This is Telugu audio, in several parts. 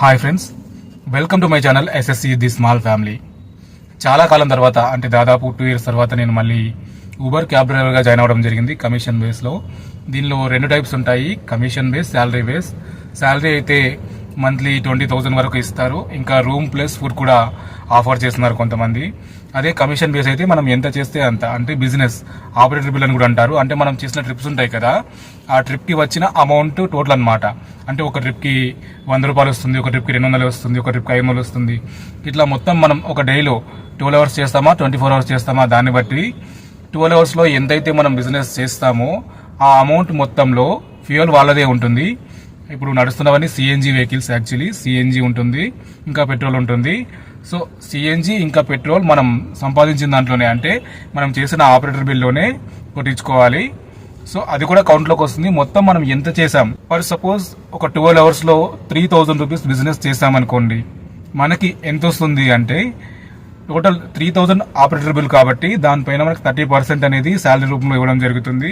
Hi friends welcome to my channel SSC the small family. చాలా కాలం తర్వాత అంటే దాదాపు టూ ఇయర్స్ తర్వాత నేను మళ్ళీ ఊబర్ క్యాబ్ డ్రైవర్గా జాయిన్ అవ్వడం జరిగింది కమిషన్ బేస్లో దీనిలో రెండు టైప్స్ ఉంటాయి commission base salary base salary అయితే మంత్లీ ట్వంటీ థౌజండ్ వరకు ఇస్తారు. ఇంకా రూమ్ ప్లస్ ఫుడ్ కూడా ఆఫర్ చేస్తున్నారు కొంతమంది. అదే కమిషన్ బేస్ అయితే మనం ఎంత చేస్తే అంత. అంటే బిజినెస్ ఆపరేటర్ బిల్ అని కూడా అంటారు. అంటే మనం చేసిన ట్రిప్స్ ఉంటాయి కదా ఆ ట్రిప్కి వచ్చిన అమౌంట్ టోటల్ అన్నమాట. అంటే ఒక ట్రిప్కి వంద రూపాయలు వస్తుంది ఒక ట్రిప్కి రెండు వందలు వస్తుంది ఒక ట్రిప్కి ఐదు వందలు వస్తుంది. ఇట్లా మొత్తం మనం ఒక డేలో ట్వెల్వ్ అవర్స్ చేస్తామా ట్వంటీ ఫోర్ అవర్స్ చేస్తామా? దాన్ని బట్టి ట్వెల్వ్ అవర్స్లో ఎంతైతే మనం బిజినెస్ చేస్తామో ఆ అమౌంట్ మొత్తంలో ఫ్యూయల్ వాళ్ళదే ఉంటుంది. ఇప్పుడు నడుస్తున్నవన్నీ సిఎన్జి వెహికల్స్ యాక్చువల్లీ సిఎన్జి ఉంటుంది ఇంకా పెట్రోల్ ఉంటుంది. సో సిఎన్జి ఇంకా పెట్రోల్ మనం సంపాదించిన దాంట్లోనే అంటే మనం చేసిన ఆపరేటర్ బిల్లోనే కొట్టించుకోవాలి. సో అది కూడా కౌంట్లోకి వస్తుంది. మొత్తం మనం ఎంత చేసాం ఫర్ సపోజ్ ఒక ట్వెల్వ్ అవర్స్లో త్రీ థౌజండ్ రూపీస్ బిజినెస్ చేసామనుకోండి మనకి ఎంత వస్తుంది అంటే total three thousand operator bill కాబట్టి దానిపైన మనకి థర్టీ పర్సెంట్ అనేది శాలరీ రూపంలో ఇవ్వడం జరుగుతుంది.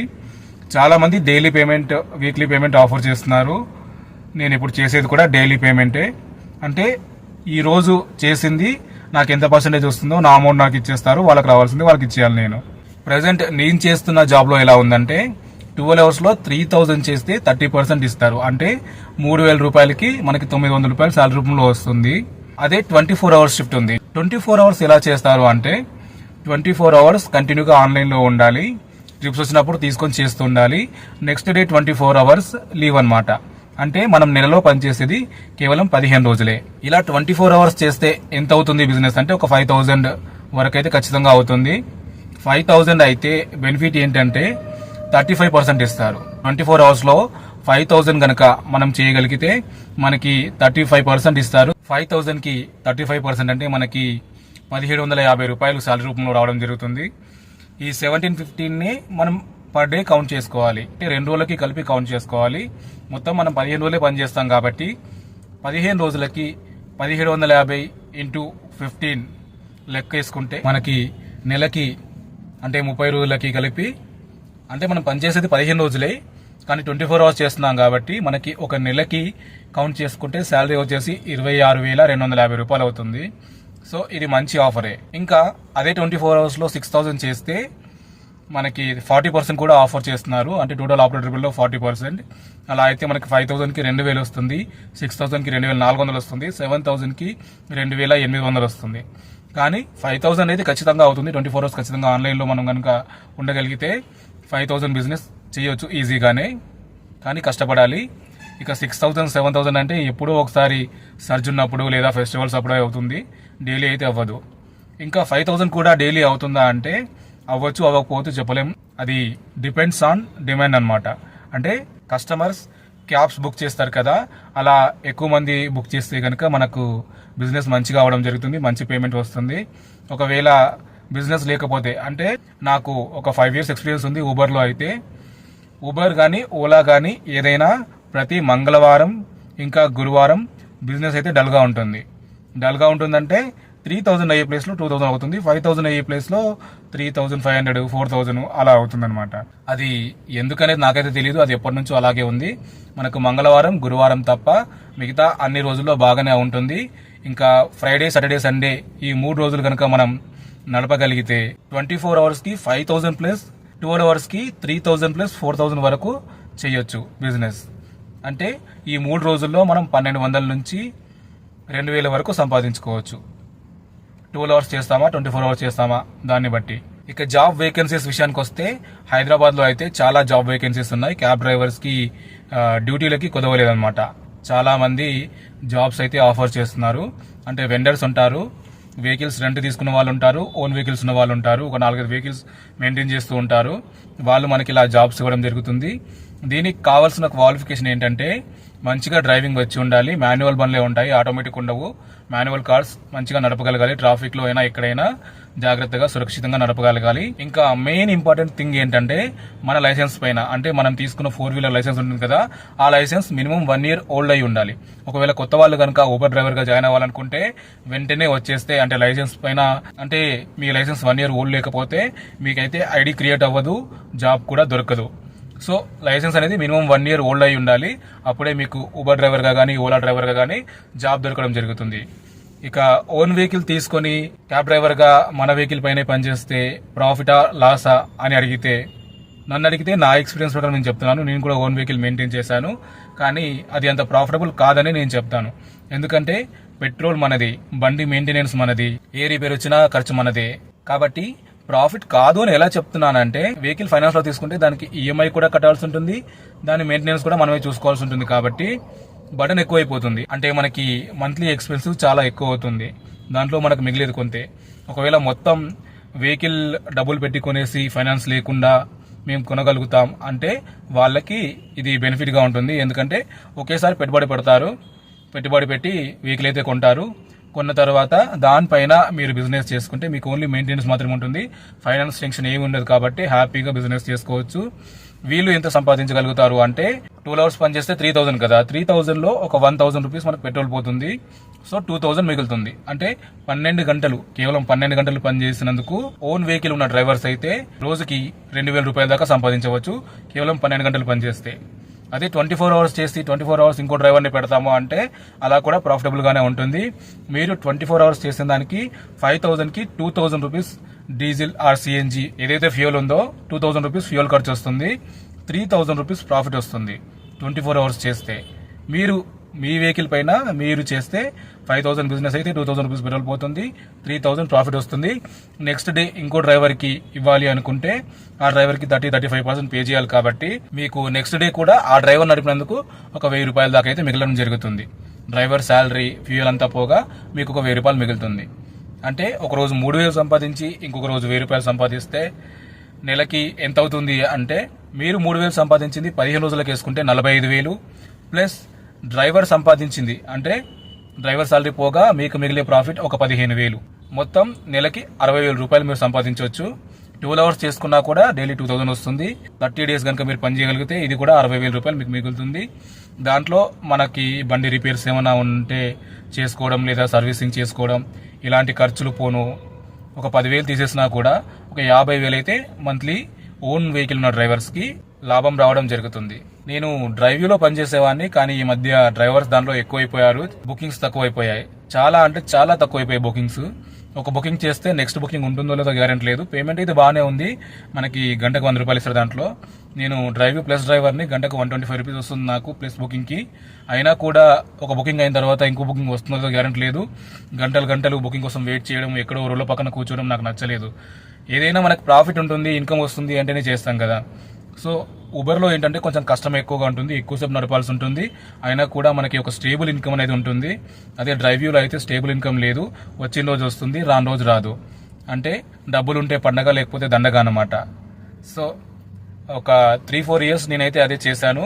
చాలా మంది daily payment weekly payment offer చేస్తున్నారు. నేను ఇప్పుడు చేసేది కూడా డైలీ పేమెంటే అంటే ఈ రోజు చేసింది నాకు ఎంత పర్సెంటేజ్ వస్తుందో నా అమౌంట్ నాకు ఇచ్చేస్తారు వాళ్ళకి రావాల్సింది వాళ్ళకి ఇచ్చేయాలి నేను. ప్రజెంట్ నేను చేస్తున్న జాబ్లో ఎలా ఉందంటే ట్వెల్వ్ అవర్స్లో త్రీ థౌజండ్ చేస్తే థర్టీ పర్సెంట్ ఇస్తారు. అంటే మూడు వేల రూపాయలకి మనకి తొమ్మిది వందల రూపాయలు శాలరీ రూపంలో వస్తుంది. అదే ట్వంటీ ఫోర్ అవర్స్ షిఫ్ట్ ఉంది. ట్వంటీ ఫోర్ అవర్స్ ఎలా చేస్తారు అంటే ట్వంటీ ఫోర్ అవర్స్ కంటిన్యూగా ఆన్లైన్లో ఉండాలి. ట్రిప్స్ వచ్చినప్పుడు తీసుకొని చేస్తూ ఉండాలి. Next day twenty four hours leave అన్నమాట. అంటే మనం నెలలో పనిచేసేది కేవలం పదిహేను రోజులే. ఇలా ట్వంటీ ఫోర్ అవర్స్ చేస్తే ఎంత అవుతుంది బిజినెస్ అంటే ఒక ఫైవ్ థౌజండ్ వరకు అయితే ఖచ్చితంగా అవుతుంది. ఫైవ్ థౌజండ్ అయితే బెనిఫిట్ ఏంటంటే థర్టీ ఫైవ్ పర్సెంట్ ఇస్తారు. ట్వంటీ ఫోర్ అవర్స్లో ఫైవ్ థౌజండ్ కనుక మనం చేయగలిగితే మనకి థర్టీ ఫైవ్ పర్సెంట్ ఇస్తారు. ఫైవ్ థౌజండ్కి థర్టీ ఫైవ్ పర్సెంట్ అంటే మనకి పదిహేడు వందల యాభై రూపాయలు శాలరీ రూపంలో రావడం జరుగుతుంది. ఈ సెవెంటీన్ ఫిఫ్టీన్ని మనం పర్ డే కౌంట్ చేసుకోవాలి. అంటే రెండు రోజులకి కలిపి కౌంట్ చేసుకోవాలి. మొత్తం మనం పదిహేను రోజులే పని చేస్తాం కాబట్టి పదిహేను రోజులకి పదిహేడు వందల యాభై ఇంటూ ఫిఫ్టీన్ లెక్క వేసుకుంటే మనకి నెలకి అంటే ముప్పై రోజులకి కలిపి అంటే మనం పనిచేసేది పదిహేను రోజులే కానీ ట్వంటీ ఫోర్ అవర్స్ చేస్తున్నాం కాబట్టి మనకి ఒక నెలకి కౌంట్ చేసుకుంటే శాలరీ వచ్చేసి ఇరవై ఆరు వేల రెండు వందల యాభై రూపాయలు అవుతుంది. సో ఇది మంచి ఆఫరే ఇంకా అదే ట్వంటీ ఫోర్ అవర్స్లో సిక్స్ థౌజండ్ చేస్తే మనకి ఫార్టీ పర్సెంట్ కూడా ఆఫర్ చేస్తున్నారు. అంటే టోటల్ ఆపరేటర్ బిల్లో ఫార్టీ పర్సెంట్. అలా అయితే మనకి ఫైవ్ థౌసండ్కి రెండు వేలు వస్తుంది. సిక్స్ థౌసండ్కి రెండు వేల నాలుగు వందలు వస్తుంది. సెవెన్ థౌసండ్కి రెండు వేల ఎనిమిది వందలు వస్తుంది. కానీ ఫైవ్ థౌసండ్ అయితే ఖచ్చితంగా అవుతుంది. ట్వంటీ ఫోర్ అవర్స్ ఖచ్చితంగా ఆన్లైన్లో మనం కనుక ఉండగలిగితే ఫైవ్ థౌసండ్ బిజినెస్ చేయొచ్చు ఈజీగానే. కానీ కష్టపడాలి. ఇక సిక్స్ థౌసండ్ సెవెన్ థౌసండ్ అంటే ఎప్పుడో ఒకసారి సర్జ్ ఉన్నప్పుడు లేదా ఫెస్టివల్స్ అప్పుడే అవుతుంది. డైలీ అయితే అవ్వదు. ఇంకా ఫైవ్ థౌసండ్ కూడా డైలీ అవుతుందా అంటే అవ్వచ్చు అవ్వకపోవచ్చు చెప్పలేం. అది డిపెండ్స్ ఆన్ డిమాండ్ అన్నమాట. అంటే కస్టమర్స్ క్యాబ్స్ బుక్ చేస్తారు కదా అలా ఎక్కువ మంది బుక్ చేస్తే కనుక మనకు బిజినెస్ మంచిగా అవడం జరుగుతుంది మంచి పేమెంట్ వస్తుంది. ఒకవేళ బిజినెస్ లేకపోతే అంటే నాకు ఒక ఫైవ్ ఇయర్స్ ఎక్స్పీరియన్స్ ఉంది ఊబర్లో అయితే. ఊబర్ కానీ ఓలా కానీ ఏదైనా ప్రతి మంగళవారం ఇంకా గురువారం బిజినెస్ అయితే డల్గా ఉంటుంది. డల్గా ఉంటుందంటే త్రీ థౌజండ్ అయ్యే ప్లేస్లో టూ థౌసండ్ అవుతుంది. ఫైవ్ థౌసండ్ అయ్యే ప్లేస్లో three thousand five hundred four thousand అలా అవుతుందన్నమాట. అది ఎందుకనేది నాకైతే తెలియదు అది ఎప్పటి నుంచో అలాగే ఉంది. మనకు మంగళవారం గురువారం తప్ప మిగతా అన్ని రోజుల్లో బాగానే ఉంటుంది. ఇంకా ఫ్రైడే సాటర్డే సండే ఈ మూడు రోజులు కనుక మనం నడపగలిగితే ట్వంటీ ఫోర్ అవర్స్కి ఫైవ్ థౌసండ్ ప్లస్ ట్వెల్వ్ అవర్స్కి three thousand plus four thousand వరకు చేయొచ్చు బిజినెస్. అంటే ఈ మూడు రోజుల్లో మనం పన్నెండు వందల నుంచి రెండు వేల వరకు సంపాదించుకోవచ్చు. ట్వెల్వ్ అవర్స్ చేస్తామా ట్వంటీ ఫోర్ అవర్స్ చేస్తామా దాన్ని బట్టి. ఇక జాబ్ వేకెన్సీస్ విషయానికి వస్తే హైదరాబాద్లో అయితే చాలా జాబ్ వేకెన్సీస్ ఉన్నాయి. క్యాబ్ డ్రైవర్స్కి డ్యూటీలకి కుదవలేదన్నమాట. చాలా మంది జాబ్స్ అయితే ఆఫర్ చేస్తున్నారు. అంటే వెండర్స్ ఉంటారు వెహికల్స్ రెంట్ తీసుకున్న వాళ్ళు ఉంటారు ఓన్ వెహికల్స్ ఉన్న వాళ్ళు ఉంటారు ఒక నాలుగైదు వెహికల్స్ మెయింటైన్ చేస్తూ ఉంటారు. వాళ్ళు మనకి ఇలా జాబ్స్ ఇవ్వడం జరుగుతుంది. దీనికి కావాల్సిన క్వాలిఫికేషన్ ఏంటంటే మంచిగా డ్రైవింగ్ వచ్చి ఉండాలి. మాన్యువల్ బండ్లే ఉంటాయి. ఆటోమేటిక్ ఉండవు. మాన్యువల్ కార్స్ మంచిగా నడపగలగాలి. ట్రాఫిక్లో అయినా ఎక్కడైనా జాగ్రత్తగా సురక్షితంగా నడపగలగాలి. ఇంకా మెయిన్ ఇంపార్టెంట్ థింగ్ ఏంటంటే మన లైసెన్స్ పైన. అంటే మనం తీసుకున్న ఫోర్ వీలర్ లైసెన్స్ ఉంటుంది కదా ఆ licence minimum one year old అయి ఉండాలి. ఒకవేళ కొత్త వాళ్ళు కనుక ఊబర్ డ్రైవర్గా జాయిన్ అవ్వాలనుకుంటే వెంటనే వచ్చేస్తే అంటే లైసెన్స్ పైన అంటే మీ లైసెన్స్ వన్ ఇయర్ ఓల్డ్ లేకపోతే మీకైతే ఐడి క్రియేట్ అవ్వదు జాబ్ కూడా దొరకదు. సో లైసెన్స్ అనేది మినిమం వన్ ఇయర్ ఓల్డ్ అయి ఉండాలి. అప్పుడే మీకు ఊబర్ డ్రైవర్గా కానీ ఓలా డ్రైవర్గా కానీ జాబ్ దొరకడం జరుగుతుంది. ఇక ఓన్ వెహికల్ తీసుకొని క్యాబ్ డ్రైవర్గా మన వెహికల్ పైన పనిచేస్తే ప్రాఫిటా లాసా అని అడిగితే నన్ను అడిగితే నా ఎక్స్పీరియన్స్ ప్రకారం నేను చెప్తున్నాను. నేను కూడా ఓన్ వెహికల్ మెయింటైన్ చేశాను. కానీ అది అంత ప్రాఫిటబుల్ కాదని నేను చెప్తాను. ఎందుకంటే పెట్రోల్ మనది బండి మెయింటెనెన్స్ మనది ఏ రిపేర్ వచ్చినా ఖర్చు మనదే. కాబట్టి ప్రాఫిట్ కాదు అని ఎలా చెప్తున్నానంటే వెహికల్ ఫైనాన్స్లో తీసుకుంటే దానికి ఈఎంఐ కూడా కట్టాల్సి ఉంటుంది దాని మెయింటెనెన్స్ కూడా మనమే చూసుకోవాల్సి ఉంటుంది కాబట్టి బటన్ ఎక్కువైపోతుంది. అంటే మనకి మంత్లీ ఎక్స్పెన్స్ చాలా ఎక్కువ అవుతుంది దాంట్లో మనకు మిగిలేదు కొంతే. ఒకవేళ మొత్తం వెహికల్ డబ్బులు పెట్టి కొనేసి ఫైనాన్స్ లేకుండా మేము కొనగలుగుతాం అంటే వాళ్ళకి ఇది బెనిఫిట్గా ఉంటుంది. ఎందుకంటే ఒకేసారి పెట్టుబడి పెడతారు పెట్టుబడి పెట్టి వెహికల్ అయితే కొంటారు. కొన్న తర్వాత దానిపైన మీరు బిజినెస్ చేసుకుంటే మీకు ఓన్లీ మెయింటెనెన్స్ మాత్రమే ఉంటుంది. ఫైనాన్స్ టెన్షన్ ఏమి ఉండదు కాబట్టి హ్యాపీగా బిజినెస్ చేసుకోవచ్చు. వీళ్ళు ఎంత సంపాదించగలుగుతారు అంటే టూ అవర్స్ పని చేస్తే త్రీ థౌసండ్ కదా. త్రీ థౌసండ్లో ఒక వన్ థౌసండ్ రూపీస్ మనకు పెట్రోల్ పోతుంది. సో టూ థౌసండ్ మిగులుతుంది. అంటే పన్నెండు గంటలు కేవలం పన్నెండు గంటలు పని చేసినందుకు ఓన్ వెహికల్ ఉన్న డ్రైవర్స్ అయితే రోజుకి రెండు వేల రూపాయల దాకా సంపాదించవచ్చు. కేవలం పన్నెండు గంటలు పని చేస్తే అదే ట్వంటీ ఫోర్ అవర్స్ చేసి ట్వంటీ ఫోర్ అవర్స్ ఇంకో డ్రైవర్ని పెడతాము అంటే అలా కూడా ప్రాఫిటబుల్గానే ఉంటుంది. మీరు ట్వంటీ ఫోర్ అవర్స్ చేసిన దానికి ఫైవ్ థౌజండ్కి two thousand rupees diesel or CNG ఏదైతే ఫ్యూయల్ ఉందో టూ థౌసండ్ రూపీస్ ఫ్యూయల్ ఖర్చు వస్తుంది. త్రీ థౌసండ్ రూపీస్ ప్రాఫిట్ వస్తుంది. ట్వంటీ ఫోర్ అవర్స్ చేస్తే మీరు మీ వెహికల్ పైన మీరు చేస్తే ఫైవ్ థౌసండ్ బిజినెస్ అయితే టూ థౌసండ్ రూపీస్ పెట్రోల్ పోతుంది త్రీ థౌసండ్ ప్రాఫిట్ వస్తుంది. నెక్స్ట్ డే ఇంకో డ్రైవర్కి ఇవ్వాలి అనుకుంటే ఆ డ్రైవర్కి thirty thirty five percent pay చేయాలి కాబట్టి మీకు నెక్స్ట్ డే కూడా ఆ డ్రైవర్ నడిపినందుకు ఒక వెయ్యి రూపాయల దాకా అయితే మిగలడం జరుగుతుంది. డ్రైవర్ శాలరీ ఫ్యూయల్ అంతా పోగా మీకు ఒక వెయ్యి రూపాయలు మిగులుతుంది. అంటే ఒక రోజు మూడు వేలు సంపాదించి ఇంకొక రోజు వెయ్యి రూపాయలు సంపాదిస్తే నెలకి ఎంత అవుతుంది అంటే మీరు మూడు వేలు సంపాదించింది పదిహేను రోజులకు వేసుకుంటే నలభై ఐదు వేలు ప్లస్ డ్రైవర్ సంపాదించింది. అంటే డ్రైవర్ సాలరీ పోగా మీకు మిగిలే ప్రాఫిట్ ఒక పదిహేను వేలు. మొత్తం నెలకి అరవై వేల రూపాయలు మీరు సంపాదించవచ్చు. ట్వెల్వ్ అవర్స్ చేసుకున్నా కూడా డైలీ టూ థౌసండ్ వస్తుంది. థర్టీ డేస్ కనుక మీరు పని చేయగలిగితే ఇది కూడా అరవై వేల రూపాయలు మీకు మిగులుతుంది. దాంట్లో మనకి బండి రిపేర్స్ ఏమైనా ఉంటే చేసుకోవడం లేదా సర్వీసింగ్ చేసుకోవడం ఇలాంటి ఖర్చులు పోను. ఒక పదివేలు తీసేసినా కూడా ఒక యాభై వేలు అయితే మంత్లీ ఓన్ వెహికల్ ఉన్న డ్రైవర్స్కి లాభం రావడం జరుగుతుంది. నేను డ్రైవ్యూలో పనిచేసేవాడిని కానీ ఈ మధ్య డ్రైవర్స్ దాంట్లో ఎక్కువైపోయారు. బుకింగ్స్ తక్కువైపోయాయి. చాలా అంటే చాలా తక్కువైపోయాయి బుకింగ్స్ ఒక బుకింగ్ చేస్తే నెక్స్ట్ బుకింగ్ ఉంటుందో లేదో గ్యారెంటీ లేదు. పేమెంట్ అయితే బాగానే ఉంది. మనకి గంటకు వంద రూపాయలు ఇస్తారు దాంట్లో. నేను డ్రైవ్ ప్లస్ డ్రైవర్ని గంటకు వన్ ట్వంటీ ఫైవ్ రూపీస్ వస్తుంది నాకు ప్లస్ బుకింగ్కి అయినా కూడా ఒక బుకింగ్ అయిన తర్వాత ఇంకో బుకింగ్ వస్తుందో గ్యారెంటీ లేదు. గంటలు గంటలు బుకింగ్ కోసం వెయిట్ చేయడం ఎక్కడో రోడ్ల పక్కన కూర్చోవడం నాకు నచ్చలేదు. ఏదైనా మనకు ప్రాఫిట్ ఉంటుంది ఇన్కమ్ వస్తుంది అంటేనే చేస్తాం కదా. సో ఉబర్లో ఏంటంటే కొంచెం కష్టం ఎక్కువగా ఉంటుంది ఎక్కువసేపు నడపాల్సి ఉంటుంది. అయినా కూడా మనకి ఒక స్టేబుల్ ఇన్కమ్ అనేది ఉంటుంది. అదే డ్రైవ్యూలో అయితే స్టేబుల్ ఇన్కమ్ లేదు. వచ్చిన రోజు వస్తుంది రాని రోజు రాదు. అంటే డబ్బులు ఉంటే పండగ లేకపోతే దండగ అనమాట సో ఒక త్రీ ఫోర్ ఇయర్స్ నేనైతే అదే చేశాను.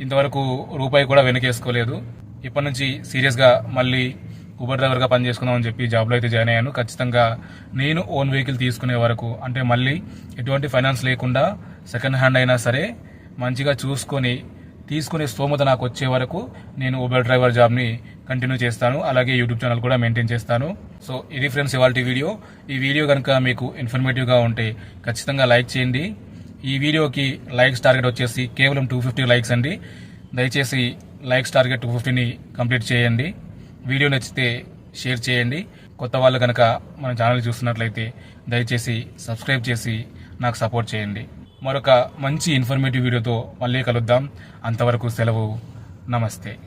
ఇంతవరకు రూపాయి కూడా వెనకేసుకోలేదు. ఇప్పటి నుంచి సీరియస్గా మళ్ళీ ఊబర్ డ్రైవర్గా పని చేసుకుందామని చెప్పి జాబ్లో అయితే జాయిన్ అయ్యాను. ఖచ్చితంగా నేను ఓన్ వెహికల్ తీసుకునే వరకు అంటే మళ్ళీ ఎటువంటి ఫైనాన్స్ లేకుండా సెకండ్ హ్యాండ్ అయినా సరే మంచిగా చూసుకొని తీసుకునే స్తోమత నాకు వచ్చే వరకు నేను ఊబర్ డ్రైవర్ జాబ్ని కంటిన్యూ చేస్తాను. అలాగే యూట్యూబ్ ఛానల్ కూడా మెయింటైన్ చేస్తాను. సో ఇది ఫ్రెండ్స్ ఇవాళ వీడియో ఈ వీడియో కనుక మీకు ఇన్ఫర్మేటివ్గా ఉంటే ఖచ్చితంగా లైక్ చేయండి. ఈ వీడియోకి లైక్స్ టార్గెట్ వచ్చేసి కేవలం టూ ఫిఫ్టీ లైక్స్ అండి. దయచేసి లైక్స్ టార్గెట్ టూ ఫిఫ్టీని కంప్లీట్ చేయండి. వీడియో నచ్చితే షేర్ చేయండి. కొత్త వాళ్ళు కనుక మన ఛానల్ చూస్తున్నట్లయితే దయచేసి సబ్స్క్రైబ్ చేసి నాకు సపోర్ట్ చేయండి. మరొక మంచి ఇన్ఫర్మేటివ్ వీడియోతో మళ్ళీ కలుద్దాం. అంతవరకు సెలవు. నమస్తే.